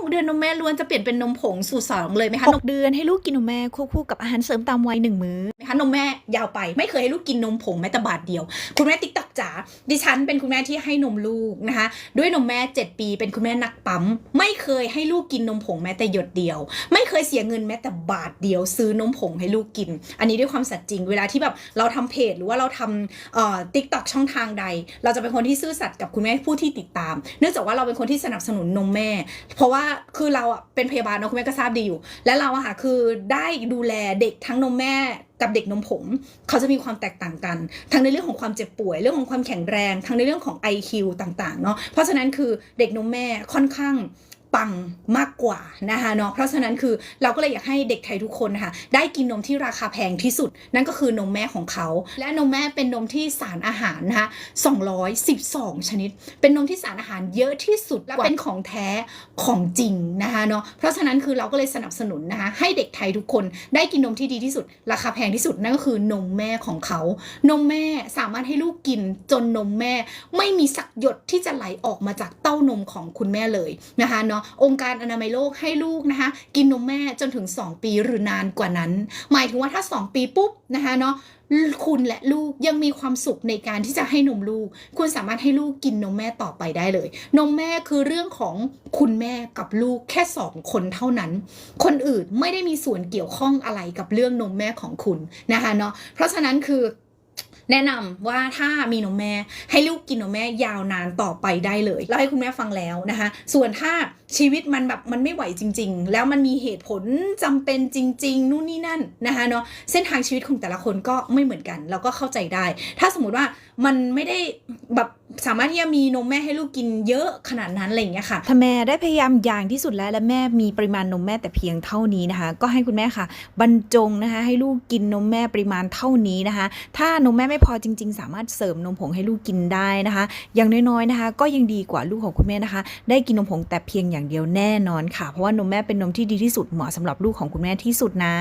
6 เดือนนมแม่ล้วนจะเปลี่ยนเป็นนมผงสูตรสองเลยไหมคะนม6เดือนให้ลูกกินนมแม่ควบคู่กับอาหารเสริมตามวัยหนึ่งมื้อไหมคะนมแม่ยาวไปไม่เคยให้ลูกกินนมผงแม้แต่บาทเดียว คุณแม่ติ๊กตักจ๋าดิฉันเป็นคุณแม่ที่ให้นมลูกนะคะ ด้วยนมแม่ 7 ปี เป็นคุณแม่นักปั๊มไม่เคยให้ลูกกินนมผงแม้แต่หยดเดียว ไม่เคยเสียเงินแม้แต่บาทเดียว ซื้อนมผงให้ลูกกิน อันนี้ด้วยความสัตย์จริง เวลาที่แบบเราทำเพจหรือว่าเราทำเอ่อติ๊กต็อกช่องทางใด เราจะเป็นคนที่ซื่อสัตย์กับคุณแม่ผู้ที่ติดตาม เนื่องจากว่าเราเป็นคนที่สนับสนุนนมแม่ เพราะว่าคือเราอะเป็นพยาบาลเนาะคุณแม่ก็ทราบดีอยู่ และเราอะค่ะคือได้ดูแลเด็กทั้งนมแม่กับเด็กนมผงเขาจะมีความแตกต่างกัน ทั้งในเรื่องของความเจ็บป่วย เรื่องของความแข็งแรง ทั้งในเรื่องของ IQ ต่างๆเนาะเพราะฉะนั้นคือเด็กนมแม่ค่อนข้าง ปังมากกว่านะคะเนาะเพราะฉะนั้นคือเราก็เลยอยากให้เด็กไทยทุกคนนะคะได้กินนมที่ราคาแพงที่สุด นั่นก็คือนมแม่ของเขา และนมแม่เป็นนมที่สารอาหารนะคะ212 ชนิด เป็นนมที่สารอาหารเยอะที่สุดและเป็นของแท้ของจริงนะคะเนาะเพราะฉะนั้นคือเราก็เลยสนับสนุนนะคะให้เด็กไทยทุกคนได้กินนมที่ดีที่สุด ราคาแพงที่สุดนั่นก็คือนมแม่ของเขา นมแม่สามารถให้ลูกกินจนนมแม่ ไม่มีสักหยดที่จะไหลออกมาจากเต้านมของคุณแม่เลยนะคะเนาะองค์การอนามัยโลกให้ลูกนะคะกินนมแม่จนถึง 2 ปีหรือนานกว่านั้น หมายถึงว่าถ้า 2 ปีปุ๊บนะคะเนาะคุณและลูกยังมีความสุขในการที่จะให้นมลูก คุณสามารถให้ลูกกินนมแม่ต่อไปได้เลย นมแม่คือเรื่องของคุณแม่กับลูกแค่สองคนเท่านั้น คนอื่นไม่ได้มีส่วนเกี่ยวข้องอะไรกับเรื่องนมแม่ของคุณนะคะเนาะเพราะฉะนั้นคือแนะนำว่าถ้ามีนมแม่ให้ลูกกินนมแม่ยาวนานต่อไปได้เลยเล่าให้คุณแม่ฟังแล้วนะคะ ส่วนถ้า ชีวิตมันแบบมันไม่ไหวจริง ๆ แล้วมันมีเหตุผลจำเป็นจริง ๆ นู่นนี่นั่นนะคะเนาะเส้นทางชีวิตของแต่ละคนก็ไม่เหมือนกัน เราก็เข้าใจได้ ถ้าสมมติว่ามันไม่ได้แบบสามารถที่จะมีนมแม่ให้ลูกกินเยอะขนาดนั้นอะไรอย่างเงี้ยค่ะถ้าแม่ได้พยายามอย่างที่สุดแล้วและแม่มีปริมาณนมแม่แต่เพียงเท่านี้นะคะ ก็ให้คุณแม่ค่ะ บรรจงนะคะ ให้ลูกกินนมแม่ปริมาณเท่านี้นะคะ ถ้านมแม่ไม่พอจริง ๆ สามารถเสริมนมผงให้ลูกกินได้นะคะ อย่างน้อยๆนะคะ ก็ยังดีกว่าลูกของคุณแม่นะคะ ได้กินนมผงแต่เพียงอย่างางเดียวแน่นอนค่ะ เพราะว่านมแม่เป็นนมที่ดีที่สุดเหมาะสำหรับลูกของคุณแม่ที่สุดนะ